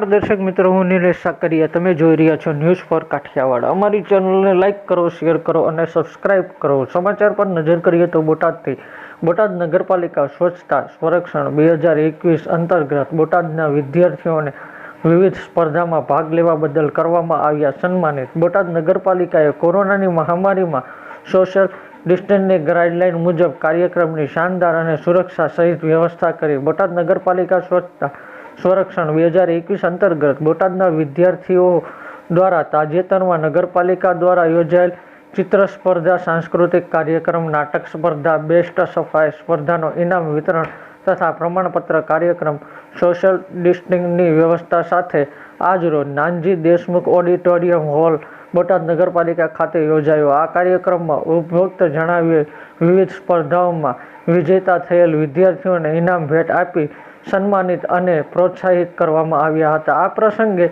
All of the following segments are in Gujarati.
નમસ્કાર દર્શક મિત્રો, હું નિલેશ સાકરિયા. તમે જોઈ રહ્યા છો ન્યૂઝ ફોર કાઠિયાવાડ. અમારી ચેનલને લાઇક કરો શેર કરો અને સબસ્ક્રાઇબ કરો. સમાચાર પર નજર કરીએ તો બોટાદથી, બોટાદ નગરપાલિકા સ્વચ્છતા સંરક્ષણ બે હજાર એકવીસ અંતર્ગત બોટાદના વિદ્યાર્થીઓને વિવિધ સ્પર્ધામાં ભાગ લેવા બદલ કરવામાં આવ્યા સન્માનિત. બોટાદ નગરપાલિકાએ કોરોનાની મહામારીમાં સોશિયલ ડિસ્ટન્સની ગાઈડલાઇન મુજબ કાર્યક્રમની શાનદાર અને સુરક્ષા સહિત વ્યવસ્થા કરી. બોટાદ નગરપાલિકા સ્વચ્છતા સંરક્ષણ બે હજાર એકવીસ અંતર્ગત બોટાદના વિદ્યાર્થીઓ દ્વારા તાજેતરમાં નગરપાલિકા દ્વારા યોજાયેલ ચિત્ર સ્પર્ધા સાંસ્કૃતિક કાર્યક્રમ, નાટક સ્પર્ધા, બેસ્ટ સફાઈ સ્પર્ધાનો ઇનામ વિતરણ તથા પ્રમાણપત્ર કાર્યક્રમ, સોશિયલ ડિસ્ટન્સિંગની વ્યવસ્થા સાથે આજરોજ નાનજી દેશમુખ ઓડિટોરિયમ હોલ, બોટાદ નગરપાલિકા ખાતે યોજાયો. આ કાર્યક્રમમાં ઉપભોક્ત જણાવીએ વિવિધ સ્પર્ધાઓમાં વિજેતા થયેલ વિદ્યાર્થીઓને ઇનામ ભેટ આપી સન્માનિત અને પ્રોત્સાહિત કરવામાં આવ્યા હતા. આ પ્રસંગે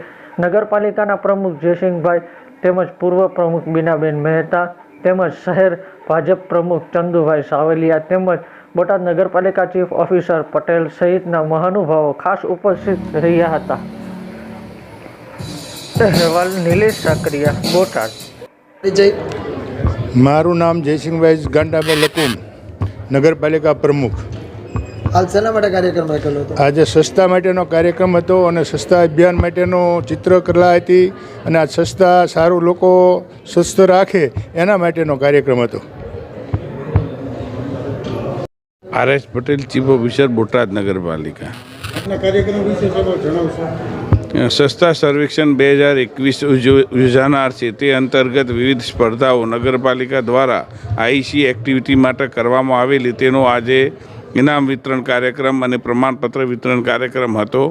નગરપાલિકાના પ્રમુખ જયસિંહભાઈ તેમજ પૂર્વ પ્રમુખ બીનાબેન મહેતા તેમજ શહેર ભાજપ પ્રમુખ ચંદુભાઈ સાવલિયા તેમજ બોટાદ નગરપાલિકા ચીફ ઓફિસર પટેલ સહિતના મહાનુભાવો ખાસ ઉપસ્થિત રહ્યા હતા. અહેવાલ નિલેશ સાકરિયા બોટાદ. મારું નામ જયસિંહભાઈ ગાંડાભાઈ લકુમ નગરપાલિકા પ્રમુખ. હાલ શેના માટે કાર્યક્રમ રાખેલો હતો? આજે સસ્તા માટેનો કાર્યક્રમ હતો અને સસ્તા અભિયાન માટેનો ચિત્રકલા હતી અને આ સસ્તા સારું લોકો સ્વસ્થ રાખે એના માટેનો કાર્યક્રમ હતો. R S Patel chief officer Botad નગરપાલિકા. કાર્યક્રમ વિશે સસ્તા સર્વેક્ષણ બે હજાર એકવીસ યોજાનાર છે. તે અંતર્ગત વિવિધ સ્પર્ધાઓ નગરપાલિકા દ્વારા આઈસી એક્ટિવિટી માટે કરવામાં આવેલી. તેનો આજે ઇનામ વિતરણ કાર્યક્રમ અને પ્રમાણપત્ર વિતરણ કાર્યક્રમ હતો.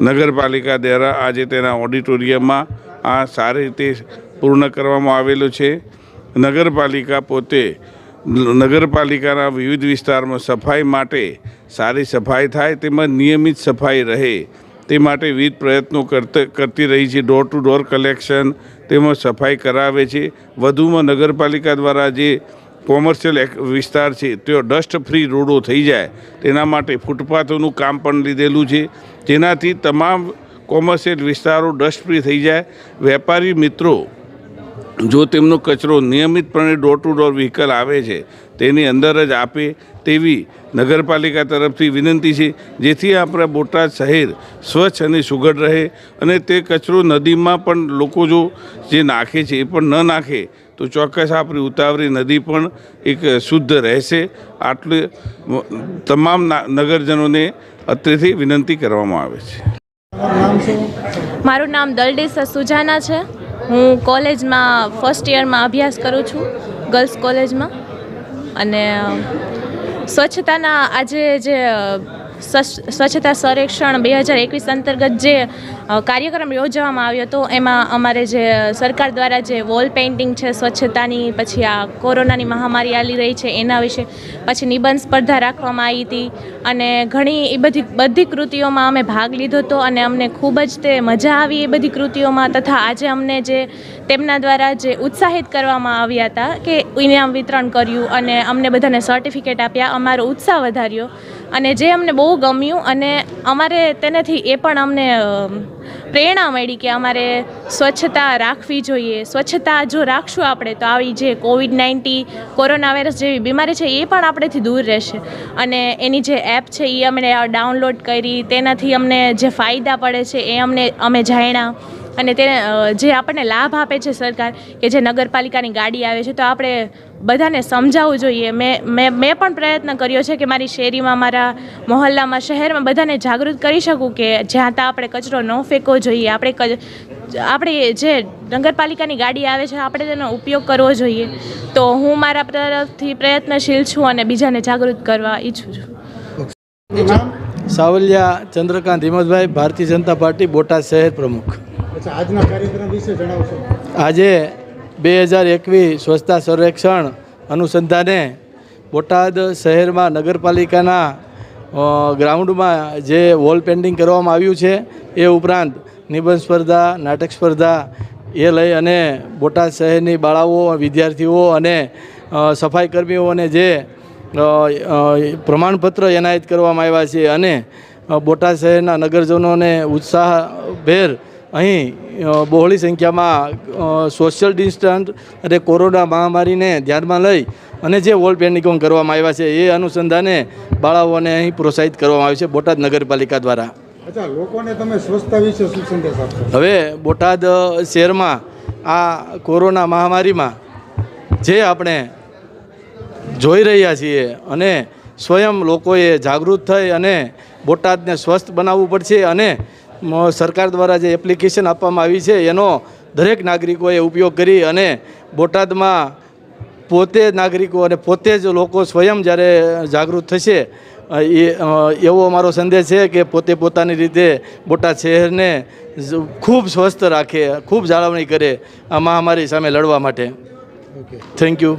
નગરપાલિકા દ્વારા આજે તેના ઓડિટોરિયમમાં આ સારી રીતે પૂર્ણ કરવામાં આવેલું છે. નગરપાલિકા પોતે નગરપાલિકાના વિવિધ વિસ્તારમાં સફાઈ માટે સારી સફાઈ થાય તેમજ નિયમિત સફાઈ રહે તે માટે વિવિધ પ્રયત્નો કરતે રહી છે. ડોર ટુ ડોર કલેક્શન તેમજ સફાઈ કરાવે છે. વધુમાં નગરપાલિકા દ્વારા જે કોમર્શિયલ વિસ્તાર છે તેઓ ડસ્ટ ફ્રી રોડો થઈ જાય. તેના માટે ફૂટપાથોનું કામ પણ લીધેલું છે. જેનાથી તમામ કોમર્શિયલ વિસ્તારો ડસ્ટ ફ્રી થઈ જાય. વેપારી મિત્રો, જો તેમનો કચરો નિયમિતપણે ડોર ટુ ડોર વ્હીકલ આવે છે તેની અંદર જ આપે તેવી નગરપાલિકા તરફથી વિનંતી છે જેથી આપણા બોટાદ શહેર સ્વચ્છ અને સુઘડ રહે અને તે કચરો નદીમાં પણ લોકો જો જે નાખે છે એ પણ ન નાખે તો ચોક્કસ આપણી ઉતાવળી નદી પણ એક શુદ્ધ રહેશે. આટલું તમામ નગરજનોને અત્રેથી વિનંતી કરવામાં આવે છે. મારું નામ દલડેસ સુજાના છે. હું કોલેજમાં ફર્સ્ટ યરમાં અભ્યાસ કરું છું ગર્લ્સ કોલેજમાં. અને સ્વચ્છતાના આજે જે સ્વચ્છતા સંરક્ષણ બે હજાર એકવીસ અંતર્ગત જે કાર્યક્રમ યોજવામાં આવ્યો હતો, એમાં અમારે જે સરકાર દ્વારા જે વોલ પેઇન્ટિંગ છે, સ્વચ્છતાની, પછી આ કોરોનાની મહામારી આવી રહી છે, એના વિશે પછી નિબંધ સ્પર્ધા રાખવામાં આવી હતી. અને ઘણી એ બધી બધી કૃતિઓમાં અમે ભાગ લીધો હતો અને અમને ખૂબ જ તે મજા આવી એ બધી કૃતિઓમાં તથા આજે અમને જે તેમના દ્વારા જે ઉત્સાહિત કરવામાં આવ્યા હતા કે ઇનામ વિતરણ કર્યું અને અમને બધાને સર્ટિફિકેટ આપ્યા. અમારો ઉત્સાહ વધાર્યો. અને જે અમને બહુ ગમ્યું અને અમારે તેનાથી એ પણ અમને પ્રેરણા મળી કે અમારે સ્વચ્છતા રાખવી જોઈએ. સ્વચ્છતા જો રાખશું આપણે, તો આવી જે કોવિડ નાઇન્ટી કોરોના વાયરસ જેવી બીમારી છે એ પણ આપણેથી દૂર રહેશે. અને એની જે એપ છે એ અમને ડાઉનલોડ કરી, તેનાથી અમને જે ફાયદા પડે છે એ અમને, અમે જાણ્યા. અને તે જે આપણને લાભ આપે છે સરકાર કે જે નગરપાલિકાની ગાડી આવે છે, તો આપણે બધાને સમજાવવું જોઈએ. મેં મેં મેં પણ પ્રયત્ન કર્યો છે કે મારી શેરીમાં, મારા મહોલ્લામાં, શહેરમાં બધાને જાગૃત કરી શકું કે જ્યાં ત્યાં આપણે કચરો ન ફેંકવો જોઈએ. આપણે આપણે જે નગરપાલિકાની ગાડી આવે છે, આપણે તેનો ઉપયોગ કરવો જોઈએ. તો હું મારા તરફથી પ્રયત્નશીલ છું અને બીજાને જાગૃત કરવા ઈચ્છું છું. સાવલિયા ચંદ્રકાંત હિંમતભાઈ, ભારતીય જનતા પાર્ટી બોટાદ શહેર પ્રમુખ. આજના વિશે જણાવશો. આજે બે હજાર એકવીસ સ્વચ્છતા સર્વેક્ષણ અનુસંધાને બોટાદ શહેરમાં નગરપાલિકાના ગ્રાઉન્ડમાં જે વોલ પેઇન્ટિંગ કરવામાં આવ્યું છે, એ ઉપરાંત નિબંધ સ્પર્ધા, નાટક સ્પર્ધા, એ લઈ અને બોટાદ શહેરની બાળાઓ, વિદ્યાર્થીઓ અને સફાઈ કર્મીઓને જે પ્રમાણપત્ર એનાયત કરવામાં આવ્યા છે અને બોટાદ શહેરના નગરજનોને ઉત્સાહભેર અહીં બહોળી સંખ્યામાં સોશિયલ ડિસ્ટન્સ અને કોરોના મહામારીને ધ્યાનમાં લઈ અને જે વોલ પેન્ટિંગ કરવામાં આવ્યા છે એ અનુસંધાને બાળાઓને અહીં પ્રોત્સાહિત કરવામાં આવ્યું છે બોટાદ નગરપાલિકા દ્વારા. લોકોને તમે સ્વચ્છતા વિશે શું સંદેશ આપશો? હવે બોટાદ શહેરમાં આ કોરોના મહામારીમાં જે આપણે જોઈ રહ્યા છીએ અને સ્વયં લોકોએ જાગૃત થઈ અને બોટાદને સ્વસ્થ બનાવવું પડશે અને સરકાર દ્વારા જે એપ્લિકેશન આપવામાં આવી છે એનો દરેક નાગરિકોએ ઉપયોગ કરી અને બોટાદમાં પોતે નાગરિકો અને પોતે જ લોકો સ્વયં જ્યારે જાગૃત થશે એ એવો અમારો સંદેશ છે કે પોતે પોતાની રીતે બોટાદ શહેરને ખૂબ સ્વસ્થ રાખે ખૂબ જાળવણી કરે આ મહામારી સામે લડવા માટે. Thank you